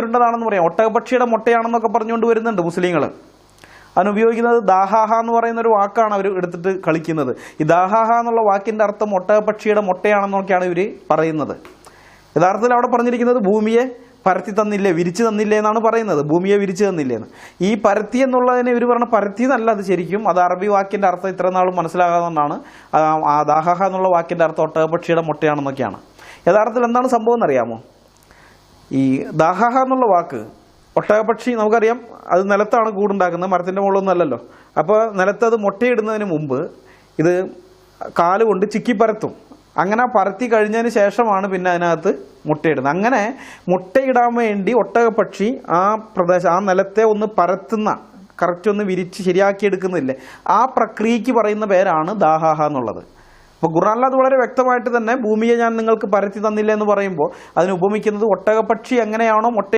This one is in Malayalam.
ഉരുണ്ടതാണെന്ന് പറയാം. ഒട്ടകപക്ഷിയുടെ മുട്ടയാണെന്നൊക്കെ പറഞ്ഞുകൊണ്ട് വരുന്നുണ്ട് മുസ്ലിങ്ങൾ അതിനുപയോഗിക്കുന്നത് ദാഹാഹ എന്ന് പറയുന്ന ഒരു വാക്കാണ് അവർ എടുത്തിട്ട് കളിക്കുന്നത്. ഈ ദാഹാഹ എന്നുള്ള വാക്കിന്റെ അർത്ഥം ഒട്ടകപക്ഷിയുടെ മുട്ടയാണെന്നൊക്കെയാണ് ഇവർ പറയുന്നത്. യഥാർത്ഥത്തിൽ അവിടെ പറഞ്ഞിരിക്കുന്നത് ഭൂമിയെ പരത്തി തന്നില്ലേ വിരിച്ചു തന്നില്ലേ എന്നാണ് പറയുന്നത്. ഭൂമിയെ വിരിച്ചു തന്നില്ലേ എന്ന്. ഈ പരത്തി എന്നുള്ളതിനെ ഇവർ പറഞ്ഞ പരത്തി എന്നല്ല അത് ശരിക്കും. അത് അറബി വാക്കിന്റെ അർത്ഥം ഇത്ര നാളും ആ ദാഹഹ എന്നുള്ള വാക്കിന്റെ അർത്ഥം ഒട്ടകപക്ഷിയുടെ മുട്ടയാണെന്നൊക്കെയാണ്. യഥാർത്ഥത്തിൽ എന്താണ് സംഭവം എന്നറിയാമോ? ഈ ദാഹാഹ എന്നുള്ള വാക്ക് ഒട്ടകപക്ഷി നമുക്കറിയാം അത് നിലത്താണ് കൂടുണ്ടാക്കുന്നത് മരത്തിന്റെ മുകളിലൊന്നും അല്ലല്ലോ. അപ്പോൾ നിലത്ത് അത് മുട്ടയിടുന്നതിന് മുമ്പ് ഇത് കാലുകൊണ്ട് ചിക്കി പരത്തും. അങ്ങനെ പരത്തി കഴിഞ്ഞതിന് ശേഷമാണ് പിന്നെ അതിനകത്ത് മുട്ടയിടുന്നത്. അങ്ങനെ മുട്ടയിടാൻ വേണ്ടി ഒട്ടകപക്ഷി ആ പ്രദേശം ആ നിലത്തെ ഒന്ന് പരത്തുന്ന കറക്റ്റ് ഒന്ന് വിരിച്ച് ശരിയാക്കി എടുക്കുന്നില്ലേ ആ പ്രക്രിയയ്ക്ക് പറയുന്ന പേരാണ് ദാഹാഹ എന്നുള്ളത്. അപ്പോൾ ഖുർആാനിൽ അത് വളരെ വ്യക്തമായിട്ട് തന്നെ ഭൂമിയെ ഞാൻ നിങ്ങൾക്ക് പരത്തി തന്നില്ല എന്ന് പറയുമ്പോൾ അതിന് ഉപമിക്കുന്നത് ഒട്ടകപക്ഷി എങ്ങനെയാണോ മുട്ട